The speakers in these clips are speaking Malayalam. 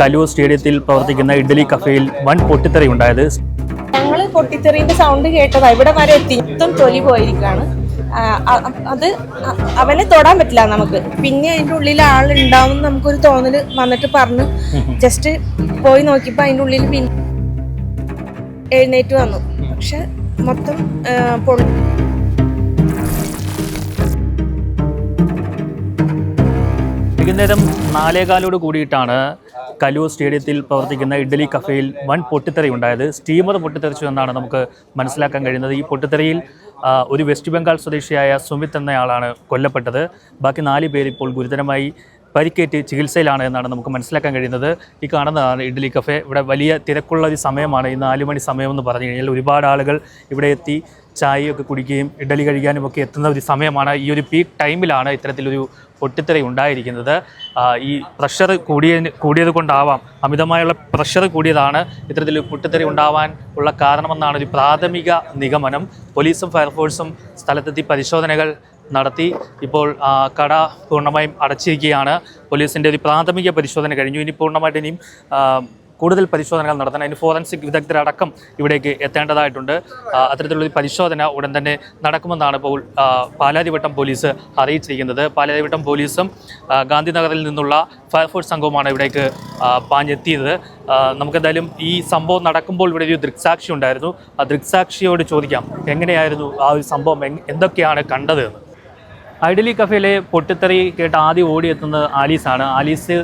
കലൂർ സ്റ്റേഡിയത്തിൽ പ്രവർത്തിക്കുന്ന ഇഡ്ഡലി കഫേയിൽ വൻ പൊട്ടിത്തെറി ഉണ്ടായത് ഞങ്ങൾ പൊട്ടിത്തെറിന്റെ സൗണ്ട് കേട്ടതാ. ഇവിടെ വരെ എത്തി. തൊലി പോയിരിക്കാണ്. അത് അവനെ തൊടാൻ പറ്റില്ല നമുക്ക്. പിന്നെ അതിന്റെ ഉള്ളിൽ ആളുണ്ടാവും നമുക്കൊരു തോന്നൽ വന്നിട്ട് പറഞ്ഞു. ജസ്റ്റ് പോയി നോക്കിയപ്പോൾ അതിന്റെ ഉള്ളിൽ പിന്നെ എഴുന്നേറ്റ് വന്നു. പക്ഷെ മൊത്തം ആ, വൈകുന്നേരം നാലേകാലോട് കൂടിയിട്ടാണ് കലൂർ സ്റ്റേഡിയത്തിൽ പ്രവർത്തിക്കുന്ന ഇഡ്ഡലി കഫേയിൽ വൻ പൊട്ടിത്തെറി ഉണ്ടായത്. സ്റ്റീമർ പൊട്ടിത്തെറിച്ചു എന്നാണ് നമുക്ക് മനസ്സിലാക്കാൻ കഴിയുന്നത്. ഈ പൊട്ടിത്തെറിയിൽ ഒരു വെസ്റ്റ് ബംഗാൾ സ്വദേശിയായ സുമിത് എന്നയാളാണ് കൊല്ലപ്പെട്ടത്. ബാക്കി നാല് പേരിപ്പോൾ ഗുരുതരമായി പരിക്കേറ്റ് ചികിത്സയിലാണ് എന്നാണ് നമുക്ക് മനസ്സിലാക്കാൻ കഴിയുന്നത്. ഈ കാണുന്നതാണ് ഇഡ്ഡലി കഫേ ഇവിടെ വലിയ തിരക്കുള്ള ഒരു സമയമാണ്. ഈ നാല് മണി സമയമെന്ന് പറഞ്ഞു കഴിഞ്ഞാൽ ഒരുപാട് ആളുകൾ ഇവിടെ എത്തി ചായയൊക്കെ കുടിക്കുകയും ഇഡ്ഡലി കഴിക്കാനും ഒക്കെ എത്തുന്ന ഒരു സമയമാണ്. ഈ ഒരു പീക്ക് ടൈമിലാണ് ഇത്തരത്തിലൊരു പൊട്ടിത്തെറി ഉണ്ടായിരിക്കുന്നത്. ഈ പ്രഷർ കൂടിയ കൂടിയത് കൊണ്ടാവാം അമിതമായുള്ള പ്രഷർ കൂടിയതാണ് ഇത്തരത്തിൽ പൊട്ടിത്തെറി ഉണ്ടാവാൻ ഉള്ള കാരണമെന്നാണ് ഒരു പ്രാഥമിക നിഗമനം. പോലീസും ഫയർഫോഴ്സും സ്ഥലത്തെത്തി പരിശോധനകൾ നടത്തി. ഇപ്പോൾ കട പൂർണമായും അടച്ചിരിക്കുകയാണ്. പോലീസിന്റെ ഒരു പ്രാഥമിക പരിശോധന കഴിഞ്ഞു. ഇനി പൂർണമായിട്ട് ഇനിയും കൂടുതൽ പരിശോധനകൾ നടത്തണം. അതിന് ഫോറൻസിക് വിദഗ്ധരടക്കം ഇവിടേക്ക് എത്തേണ്ടതായിട്ടുണ്ട്. അത്തരത്തിലുള്ള പരിശോധന ഉടൻ തന്നെ നടക്കുമെന്നാണ് ഇപ്പോൾ പാലാതിവട്ടം പോലീസ് അറിയിച്ചിരിക്കുന്നത്. പാലാരിവട്ടം പോലീസും ഗാന്ധിനഗറിൽ നിന്നുള്ള ഫയർഫോഴ്സ് സംഘവുമാണ് ഇവിടേക്ക് പാഞ്ഞെത്തിയത്. നമുക്കെന്തായാലും ഈ സംഭവം നടക്കുമ്പോൾ ഇവിടെ ഒരു ദൃക്സാക്ഷി ഉണ്ടായിരുന്നു. ആ ദൃക്സാക്ഷിയോട് ചോദിക്കാം എങ്ങനെയായിരുന്നു ആ ഒരു സംഭവം? എന്തൊക്കെയാണ് കണ്ടത് ഐഡലി കഫേയിലെ പൊട്ടിത്തെറി കേട്ട് ആദ്യം ഓടിയെത്തുന്നത് ആലീസാണ്. ആലീസ്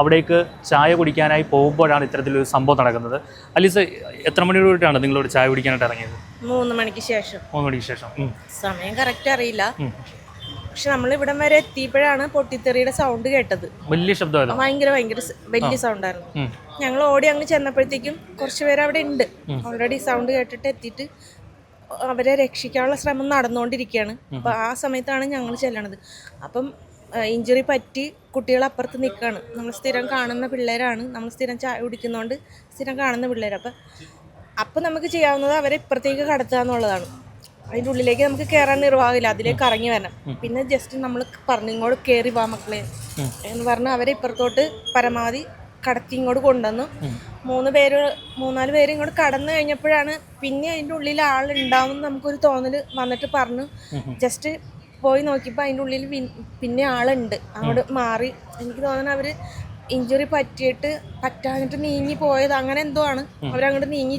അവിടേക്ക് ചായ കുടിക്കാനായി പോകുമ്പോഴാണ് ഇത്തരത്തിലൊരു സംഭവം നടക്കുന്നത്. ആലീസ് എത്ര മണിയോടാണ് നിങ്ങളോട് ചായ കുടിക്കാനായിട്ട് ഇറങ്ങിയത്? മൂന്ന് മണിക്ക് ശേഷം. മൂന്ന് മണിക്ക് ശേഷം. സമയം കറക്റ്റ് അറിയില്ല. പക്ഷെ നമ്മൾ ഇവിടം വരെ എത്തിയപ്പോഴാണ് പൊട്ടിത്തെറിയുടെ സൗണ്ട് കേട്ടത്. വലിയ ശബ്ദമായിരുന്നു. ഭയങ്കര ഭയങ്കര വലിയ സൗണ്ടായിരുന്നു ഞങ്ങൾ ഓടി അങ്ങ് ചെന്നപ്പോഴത്തേക്കും കുറച്ച് പേര് അവിടെ ഉണ്ട് ഓൾറെഡി സൗണ്ട് കേട്ടിട്ട് എത്തിയിട്ട് അവരെ രക്ഷിക്കാനുള്ള ശ്രമം നടന്നുകൊണ്ടിരിക്കുകയാണ്. അപ്പൊ ആ സമയത്താണ് ഞങ്ങൾ ചെല്ലണത്. അപ്പം ഇഞ്ചുറി പറ്റി കുട്ടികൾ അപ്പുറത്ത് നിൽക്കുകയാണ് നമ്മൾ സ്ഥിരം കാണുന്ന പിള്ളേരാണ്. നമ്മൾ സ്ഥിരം ചായ കുടിക്കുന്നതുകൊണ്ട് സ്ഥിരം കാണുന്ന പിള്ളേർ അപ്പം അപ്പം നമുക്ക് ചെയ്യാവുന്നത് അവരെ ഇപ്പുറത്തേക്ക് കടത്തുക എന്നുള്ളതാണ്. അതിന്റെ ഉള്ളിലേക്ക് നമുക്ക് കയറാൻ നിർവാഹമില്ല. അതിലേക്ക് ഇറങ്ങി വരണം. പിന്നെ ജസ്റ്റ് നമ്മൾ പറഞ്ഞു ഇങ്ങോട്ട് കയറി വാ മക്കളെ എന്ന് പറഞ്ഞ് അവരെ ഇപ്പുറത്തോട്ട് പരമാവധി കടത്തി ഇങ്ങോട്ട് കൊണ്ടുവന്നു. മൂന്ന് പേര് മൂന്നാൽ പേര് ഇങ്ങോട്ട് കടന്നു കഴിഞ്ഞപ്പോഴാണ് പിന്നെ അതിന്റെ ഉള്ളിൽ ആളുണ്ടാവും നമുക്കൊരു തോന്നൽ വന്നിട്ട് പറഞ്ഞു. ജസ്റ്റ് പോയി നോക്കിയപ്പോൾ അതിന്റെ ഉള്ളിൽ പിന്നെ ആളുണ്ട്. അങ്ങോട്ട് മാറി. എനിക്ക് തോന്നുന്നു അവർ ഇഞ്ചുറി പറ്റിയിട്ട് പറ്റാഞ്ഞിട്ട് നീങ്ങി പോയത് അങ്ങനെ എന്തോ ആണ്. അവരങ്ങോട്ട് നീങ്ങി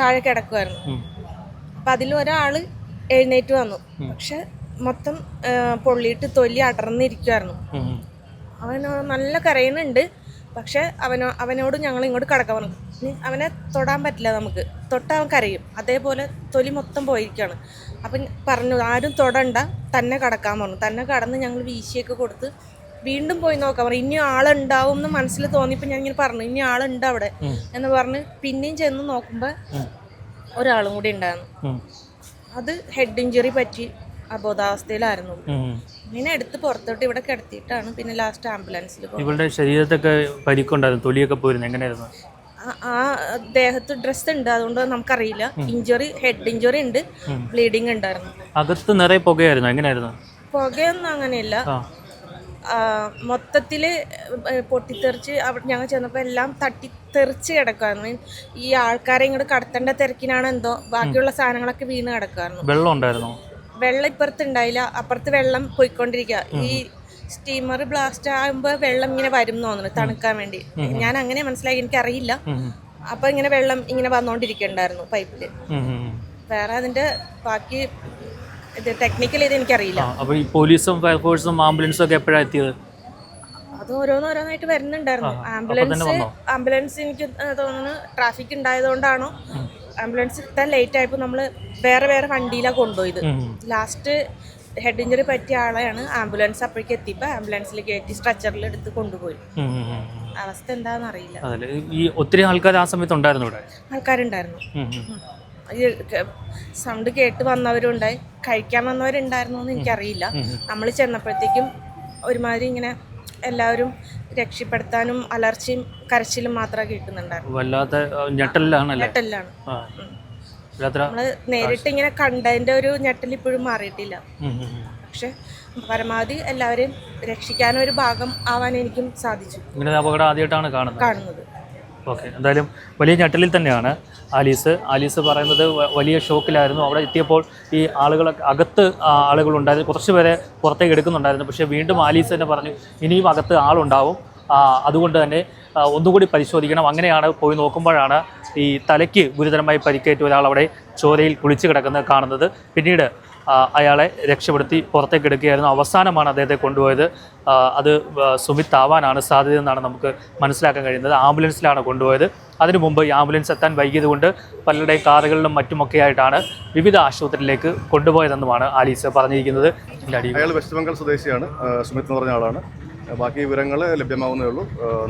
താഴെ കിടക്കുമായിരുന്നു. അപ്പം അതിൽ ഒരാൾ എഴുന്നേറ്റ് വന്നു. പക്ഷെ മൊത്തം പൊള്ളിയിട്ട് തൊലി അടർന്നിരിക്കുമായിരുന്നു. അവൻ നല്ല കരയുന്നുണ്ട്. പക്ഷെ അവനോ അവനോട് ഞങ്ങൾ ഇങ്ങോട്ട് കടക്കാൻ പറഞ്ഞു അവനെ തൊടാൻ പറ്റില്ല നമുക്ക്. തൊട്ടാൽ അവൻ കരയും. അതേപോലെ തൊലി മൊത്തം പോയിരിക്കുകയാണ്. അപ്പം പറഞ്ഞു ആരും തൊടണ്ട. തന്നെ കടക്കാൻ പറഞ്ഞു തന്നെ കടന്ന് ഞങ്ങൾ വീശിയൊക്കെ കൊടുത്ത് വീണ്ടും പോയി നോക്കാൻ പറഞ്ഞു. ഇനി ആളുണ്ടാവും എന്ന് മനസ്സിൽ തോന്നിയപ്പോൾ ഞാൻ ഇങ്ങനെ പറഞ്ഞു. ഇനി ആളുണ്ട് അവിടെ. എന്ന് പറഞ്ഞ് പിന്നെയും ചെന്ന് നോക്കുമ്പോൾ ഒരാളും കൂടി ഉണ്ടായിരുന്നു. അത് ഹെഡ് ഇഞ്ചുറി പറ്റി അബോധാവസ്ഥയിലായിരുന്നു. ഇങ്ങനെ എടുത്ത് പുറത്തോട്ട് ഇവിടെ കിടത്തിയിട്ടാണ് പിന്നെ ലാസ്റ്റ് ആംബുലൻസിൽ ഇവളുടെ ശരീരത്തൊക്കെ പരിക്കുണ്ടായിരുന്നു തൊലിയൊക്കെ പോയിരുന്നു എങ്ങനെയായിരുന്നു? ആ- ദേഹത്ത് ഡ്രസ് ഉണ്ട് അതുകൊണ്ട് നമുക്കറിയില്ല. ഇഞ്ചുറി ഹെഡ് ഇഞ്ചുറി ഉണ്ട് ബ്ലീഡിങ് ഉണ്ടായിരുന്നു. അകത്ത് നിറയെ പുകയായിരുന്നു എങ്ങനെയായിരുന്നു? പുകയൊന്നും അങ്ങനെയില്ല. ഏ, പൊട്ടിത്തെറിച്ച് അവിടെ ഞങ്ങൾ ചെന്നപ്പോൾ എല്ലാം തട്ടിത്തെറിച്ച് കിടക്കുമായിരുന്നു ഈ ആൾക്കാരെ ഇങ്ങോട്ട് കടത്തേണ്ട തിരക്കിനാണ് എന്തോ ബാക്കിയുള്ള സാധനങ്ങളൊക്കെ വീണ് കിടക്കുമായിരുന്നു വെള്ളം ഉണ്ടായിരുന്നോ? വെള്ളം ഇപ്പുറത്ത് ഉണ്ടായില്ല അപ്പുറത്ത് വെള്ളം പോയിക്കൊണ്ടിരിക്കുക. ഈ സ്റ്റീമർ ബ്ലാസ്റ്റ് ആകുമ്പോൾ വെള്ളം ഇങ്ങനെ വരും തോന്നുന്നു തണുക്കാൻ വേണ്ടി. ഞാൻ അങ്ങനെ മനസ്സിലാക്കി എനിക്കറിയില്ല. അപ്പൊ ഇങ്ങനെ വെള്ളം ഇങ്ങനെ വന്നോണ്ടിരിക്കണ്ടായിരുന്നു പൈപ്പിൽ. ഉം. വേറെ അതിന്റെ ബാക്കി ഇത് ടെക്നിക്കൽ ഇത് എനിക്കറിയില്ല. അപ്പൊ ഈ പോലീസും ഫയർഫോഴ്സും ആംബുലൻസും ഒക്കെ എപ്പോഴാണ് എത്തിയത്? അത് ഓരോന്നോരോന്നായിട്ട് വരുന്നുണ്ടായിരുന്നു. ആംബുലൻസ് ആംബുലൻസ് എനിക്ക് തോന്നുന്നു ട്രാഫിക് ഉണ്ടായതുകൊണ്ടാണോ? ആംബുലൻസ് എത്താൻ ലേറ്റ് ആയപ്പോൾ നമ്മൾ വേറെ വേറെ വണ്ടിയിലാണ് കൊണ്ടുപോയത്. ലാസ്റ്റ് ഹെഡ് ഇഞ്ചറി പറ്റിയ ആളെയാണ് ആംബുലൻസ് അപ്പോഴേക്ക് എത്തിയപ്പോൾ ആംബുലൻസിൽ കയറ്റി സ്ട്രെച്ചറിൽ എടുത്ത് കൊണ്ടുപോയി. അവസ്ഥ എന്താണെന്ന് അറിയില്ല. ഈ ഒത്തിരി ആൾക്കാർ ആ സമയത്ത് ഉണ്ടായിരുന്നു ഇവിടെ? ആൾക്കാരുണ്ടായിരുന്നു. സൗണ്ട് കേട്ട് വന്നവരുണ്ടായി. കഴിക്കാൻ വന്നവരുണ്ടായിരുന്നു എന്ന് എനിക്കറിയില്ല നമ്മൾ ചെന്നപ്പോഴത്തേക്കും ഒരുമാതിരി ഇങ്ങനെ എല്ലാവരും രക്ഷപ്പെടുത്താനും അലർച്ചയും കരച്ചിലും മാത്രമേ കേൾക്കുന്നുണ്ടായിരുന്നു വല്ലാത്ത ഞെട്ടലിലാണല്ലേ? നമ്മൾ നേരിട്ട് ഇങ്ങനെ കണ്ടതിന്റെ ഒരു ഞെട്ടൽ ഇപ്പോഴും മാറിയിട്ടില്ല. പക്ഷെ പരമാവധി എല്ലാവരെയും രക്ഷിക്കാനൊരു ഭാഗം ആവാൻ എനിക്കും സാധിച്ചു. ഇങ്ങനെ അപകടം ആദ്യമായിട്ടാണ് കാണുന്നത്. കാണുന്നത്. ഓക്കെ എന്തായാലും വലിയ ഞെട്ടലിൽ തന്നെയാണ് ആലീസ്. ആലീസ് പറയുന്നത് വലിയ ഷോക്കിലായിരുന്നു. അവിടെ എത്തിയപ്പോൾ ഈ ആളുകളൊക്കെ അകത്ത് ആളുകളുണ്ടായിരുന്നു. കുറച്ച് പേരെ പുറത്തേക്ക് എടുക്കുന്നുണ്ടായിരുന്നു. പക്ഷേ വീണ്ടും ആലീസ് തന്നെ പറഞ്ഞു ഇനിയും അകത്ത് ആളുണ്ടാവും. അതുകൊണ്ട് തന്നെ ഒന്നുകൂടി പരിശോധിക്കണം. അങ്ങനെയാണ് പോയി നോക്കുമ്പോഴാണ് ഈ തലയ്ക്ക് ഗുരുതരമായി പരിക്കേറ്റ ഒരാൾ അവിടെ ചോരയിൽ കുളിച്ച് കിടക്കുന്നത് കാണുന്നത്. പിന്നീട് അയാളെ രക്ഷപ്പെടുത്തി പുറത്തേക്ക് എടുക്കുകയായിരുന്നു. അവസാനമാണ് അദ്ദേഹത്തെ കൊണ്ടുപോയത്. അത് സുമിത് ആവാനാണ് സാധ്യത എന്നാണ് നമുക്ക് മനസ്സിലാക്കാൻ കഴിയുന്നത്. ആംബുലൻസിലാണ് കൊണ്ടുപോയത്. അതിനു മുമ്പ് ഈ ആംബുലൻസ് എത്താൻ വൈകിയത് കൊണ്ട് പലരുടെയും കാറുകളിലും മറ്റുമൊക്കെ ആയിട്ടാണ് വിവിധ ആശുപത്രിയിലേക്ക് കൊണ്ടുപോയതെന്നുമാണ് ആലീസ് പറഞ്ഞിരിക്കുന്നത്. അയാൾ വെസ്റ്റ് ബംഗാൾ സ്വദേശിയാണ്. സുമിത് എന്ന് പറഞ്ഞ ആളാണ്. ബാക്കി വിവരങ്ങൾ ലഭ്യമാവുന്നേ ഉള്ളൂ.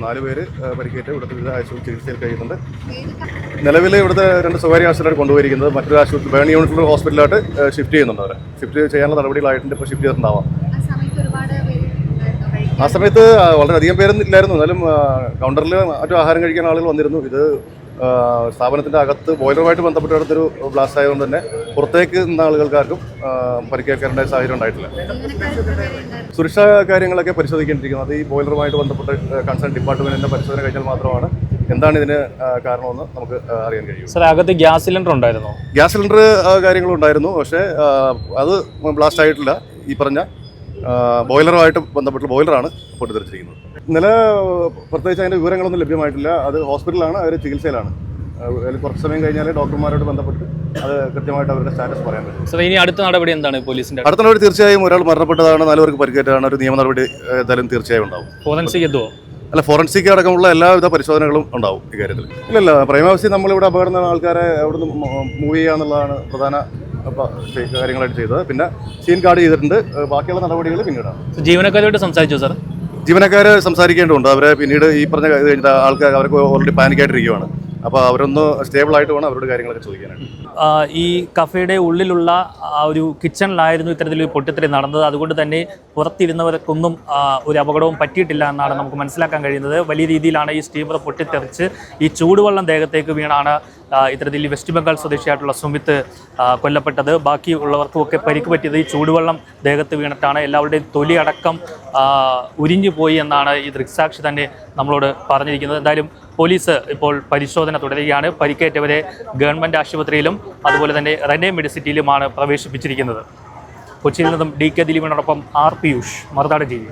നാല് പേര് പരിക്കേറ്റ് ഇവിടുത്തെ വിവിധ ആശുപത്രി ചികിത്സയിൽ കഴിയുന്നുണ്ട്. നിലവിൽ ഇവിടുത്തെ രണ്ട് സ്വകാര്യ ആശുപത്രിയാണ് കൊണ്ടുപോയിരിക്കുന്നത്. മറ്റൊരു ആശുപത്രി ബേണി യൂണിറ്റിലുള്ള ഹോസ്പിറ്റലായിട്ട് ഷിഫ്റ്റ് ചെയ്യുന്നുണ്ട് അവരെ. ഷിഫ്റ്റ് ചെയ്യാനുള്ള നടപടികളായിട്ടുണ്ട്. ഇപ്പോൾ ഷിഫ്റ്റ് ചെയ്തിട്ടുണ്ടാവാം. ആ സമയത്ത് വളരെയധികം പേരൊന്നും ഇല്ലായിരുന്നു. എന്നാലും കൗണ്ടറിൽ മറ്റു ആഹാരം കഴിക്കാൻ ആളുകൾ വന്നിരുന്നു. ഇത് ആ, സ്ഥാപനത്തിന്റെ അകത്ത് ബോയിലറുമായിട്ട് ബന്ധപ്പെട്ടിടത്തൊരു ബ്ലാസ്റ്റ് ആയതുകൊണ്ട് തന്നെ പുറത്തേക്ക് നിന്ന ആളുകൾക്കാർക്കും പരിക്കേൽക്കേണ്ട സാഹചര്യം ഉണ്ടായിട്ടില്ല? സുരക്ഷാ കാര്യങ്ങളൊക്കെ പരിശോധിക്കേണ്ടിയിരിക്കുന്നത് അത് ഈ ബോയിലറുമായിട്ട് ബന്ധപ്പെട്ട് കൺസേൺ ഡിപ്പാർട്ട്മെന്റിന്റെ പരിശോധന കഴിഞ്ഞാൽ മാത്രമാണ് എന്താണ് ഇതിന് കാരണമെന്ന് നമുക്ക് അറിയാൻ കഴിയും. സാർ അകത്ത് ഗ്യാസ് സിലിണ്ടർ ഉണ്ടായിരുന്നോ? ഗ്യാസ് സിലിണ്ടർ കാര്യങ്ങളും ഉണ്ടായിരുന്നു. പക്ഷേ അത് ബ്ലാസ്റ്റ് ആയിട്ടില്ല. ഈ പറഞ്ഞ ബോയിലറുമായിട്ട് ബന്ധപ്പെട്ട ബോയിലറാണ് പൊട്ടിത്തെറിച്ചിരിക്കുന്നത്. ഇന്നലെ പ്രത്യേകിച്ച് അതിന്റെ വിവരങ്ങളൊന്നും ലഭ്യമായിട്ടില്ല. അത് ഹോസ്പിറ്റലാണ് അവർ ചികിത്സയിലാണ്. അതിൽ കുറച്ച് സമയം കഴിഞ്ഞാൽ ഡോക്ടർമാരോട് ബന്ധപ്പെട്ട് അത് കൃത്യമായിട്ട് അവരുടെ സ്റ്റാറ്റസ് പറയാൻ പറ്റും. സോ ഇനി അടുത്ത നടപടി എന്താണ് പോലീസിന്റെ അടുത്ത? നടപടി തീർച്ചയായും ഒരാൾ മരണപ്പെട്ടതാണ് നാലു പേർക്ക് പരിക്കേറ്റതാണ് ഒരു നിയമ നടപടി ഏതായാലും എന്തായാലും തീർച്ചയായും ഉണ്ടാവും. ഫോറൻസിക് എന്തോ അല്ല ഫോറൻസിക് അടക്കമുള്ള എല്ലാവിധ പരിശോധനകളും ഉണ്ടാവും ഇക്കാര്യത്തിൽ ഇല്ലല്ല പ്രേമാവസി നമ്മളിവിടെ അപകടം നടന്ന ആൾക്കാരെ അവിടുന്ന് മൂവ് ചെയ്യുക എന്നുള്ളതാണ് പ്രധാന കാര്യങ്ങളായിട്ട് ചെയ്തത്. പിന്നെ സീൻ കാർഡ് ചെയ്തിട്ടുണ്ട്. ബാക്കിയുള്ള നടപടികൾ പിന്നീടാണ്. ജീവനക്കാരുമായിട്ട് സംസാരിച്ചു സാർ ജീവനക്കാർ സംസാരിക്കേണ്ടതുണ്ട്. അവരെ പിന്നീട് ഈ പറഞ്ഞ ആൾക്കാർ അവർക്ക് ഓൾറെഡി പാനിക്കായിട്ടിരിക്കുകയാണ് അപ്പോൾ അവരൊന്ന് സ്റ്റേബിൾ ആയിട്ട് വേണം അവരോട് കാര്യങ്ങളൊക്കെ ചോദിക്കാനായിട്ട്. ഈ കഫേയുടെ ഉള്ളിലുള്ള ആ ഒരു കിച്ചണിലായിരുന്നു ഇത്തരത്തിലൊരു പൊട്ടിത്തെറി നടന്നത്. അതുകൊണ്ട് തന്നെ പുറത്തിരുന്നവർക്കൊന്നും ഒരു അപകടവും പറ്റിയിട്ടില്ല എന്നാണ് നമുക്ക് മനസ്സിലാക്കാൻ കഴിയുന്നത്. വലിയ രീതിയിലാണ് ഈ സ്റ്റീമർ പൊട്ടിത്തെറിച്ച് ഈ ചൂടുവെള്ളം ദേഹത്തേക്ക് വീണാണ് ഇത്തരത്തിൽ വെസ്റ്റ് ബംഗാൾ സ്വദേശിയായിട്ടുള്ള സുമിത്ത് കൊല്ലപ്പെട്ടത്. ബാക്കി ഉള്ളവർക്കുമൊക്കെ പരിക്ക് പറ്റിയത് ഈ ചൂടുവെള്ളം ദേഹത്ത് വീണിട്ടാണ്. എല്ലാവരുടെയും തൊലി അടക്കം ഉരിഞ്ഞു പോയി എന്നാണ് ഈ ദൃക്സാക്ഷി തന്നെ നമ്മളോട് പറഞ്ഞിരിക്കുന്നത്. എന്തായാലും പോലീസ് ഇപ്പോൾ പരിശോധന തുടരുകയാണ്. പരിക്കേറ്റവരെ ഗവൺമെന്റ് ആശുപത്രിയിലും അതുപോലെ തന്നെ റെനെ മെഡിസിറ്റിയിലുമാണ് പ്രവേശിപ്പിച്ചിരിക്കുന്നത്. കൊച്ചിയിൽ നിന്നും D K ദിലീപിനോടൊപ്പം R Piyush Marunadu T V.